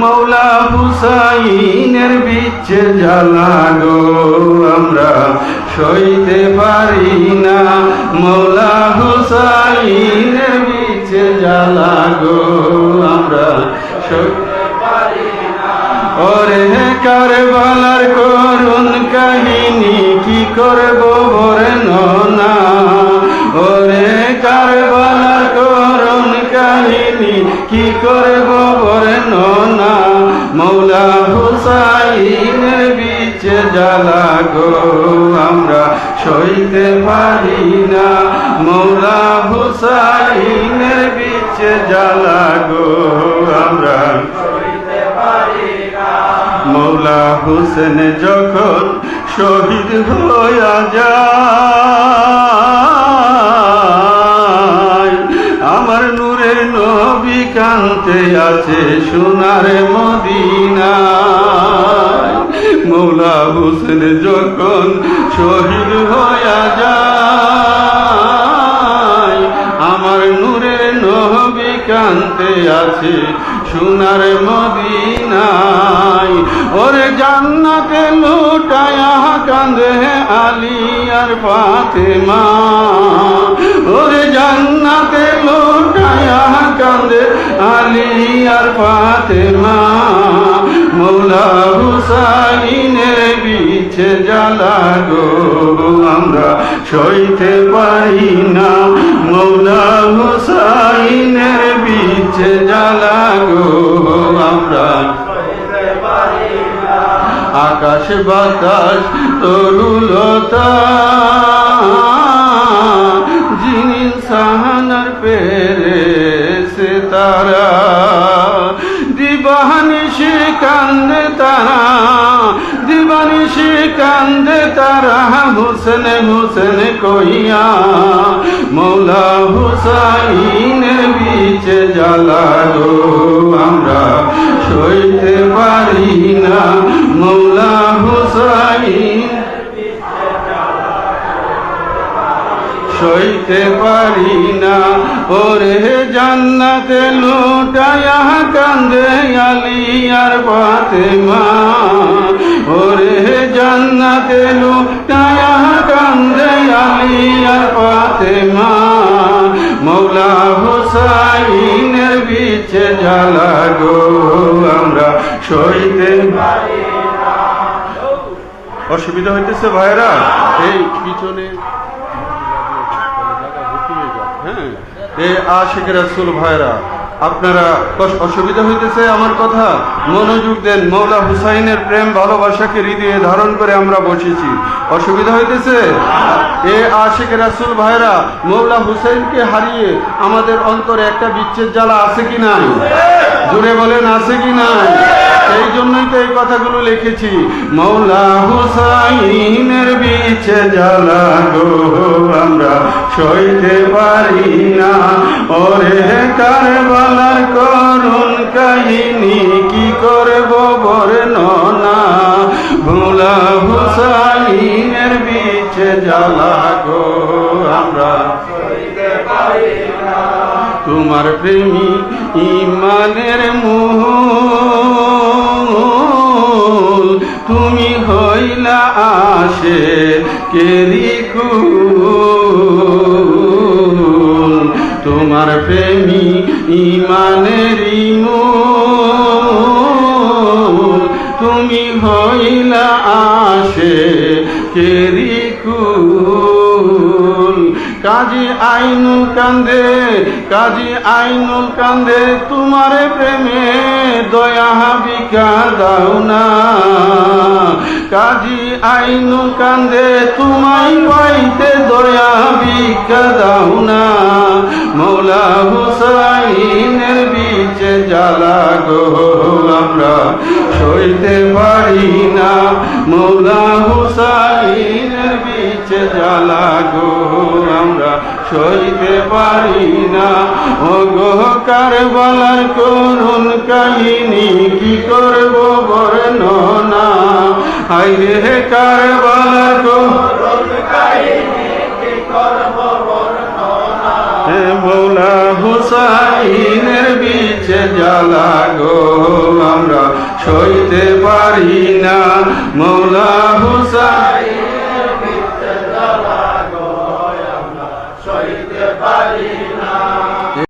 মৌলা হুসাইনের বিচ্ছে জ্বালা গো আমরা, সইতে পারি না। মৌলা হুসাইনের বিচ্ছে জ্বালা গো আমরা, সইতে পারি না। ওরে কারবালার করুণ কাহিনী কি করব মৌলা হুসাইনের বিচে জ্বালা গো, আমরা সইতে পারি না। মৌলা হুসাইনের বিচে জ্বালা গো, আমরা মৌলা হোসেন যখন শহীদ হইয়া যায় নবী কানতে আছে সোনার মদিনা। মৌলা হোসেন যখন শহীদ হইয়া যায়, আমার নূরের নবী কানতে আছে সোনার মদিনায়, ওরে জান্নাতে লুটায়া কান্দে আলী আর ফাতেমা। ওরে জান্নাতে লুটায়া কান্দে আলী আর ফাতেমা। মৌলা হুসাইনের বিছে জ্বালা গো, আমরা সইতে পারি না। মৌলা হুসাইনের আমরা। আকাশ বাতাস তরুলতা। যিনি সাহানার পেরে সে তারা। তারা হুসেন হুসেন কইয়া, মৌলা হুসাইনের বিচে জ্বালা গো আমরা সইতে পারি না, মৌলা হুসাইন। সইতে পারি না, ওরে জান্নাতে লুটায়া কান্দে আলী আর ফাতেমা। ওরে জান্নাতে লুটায়া কান্দে আলী আর ফাতেমা। মৌলা হুসাইনের বিচে জ্বালা গো আমরা সইতে অসুবিধা হইতেছে ভাইরা এই পিছনে হ্যাঁ। এ আশিক রাসুল ভাইরা আপনারা অসুবিধা হইতেছে আমার কথা? মনোযোগ দেন, মৌলা হুসাইনের প্রেম, ভালোবাসাকে হৃদয়ে ধারণ করে আমরা বসেছি। অসুবিধা হইতেছে? এ আশিক রাসুল ভাইরা, মৌলা হুসাইনকে হারিয়ে আমাদের অন্তরে একটা বিচ্ছেদ জ্বালা আছে কি নাই? জুড়ে বলেন, আছে কি নাই? সেই জন্যই তো এই কথাগুলো লিখেছি। মৌলা হুসাইনের বিছে জ্বালা গো, আমরা সইতে পারি না। ওরে কারবালার করুণ কাহিনী, কি করব বর্ণনা? মৌলা হুসাইনের বিছে জ্বালা গো, আমরা সইতে পারি না। তোমার প্রেমী ইমানের মূল কেরিকুল তোমার প্রেমী ইমানের মূল কাজী আইনুল কান্দে, কাজী আইনুল কান্দে, তোমার প্রেমে দয়া বিকা দাও না। কাজী আইনুল কান্দে, তোমায় পাইতে দয়া বিকা দাও না। মৌলা হুসাইনের বিচে জ্বালা গো আমরা সইতে পারি না। মৌলা হুসাইনের বিচে জ্বালা গো আমরা সইতে পারি না। ও গো কারবালার করুণ কাহিনী, কি করব বর্ণনা? হাই রে কারবালার করুণ কাহিনী মৌলা হুসাইনের বিচ জ্বালা গো, আমরা সইতে পারি না। মৌলা হুসাইন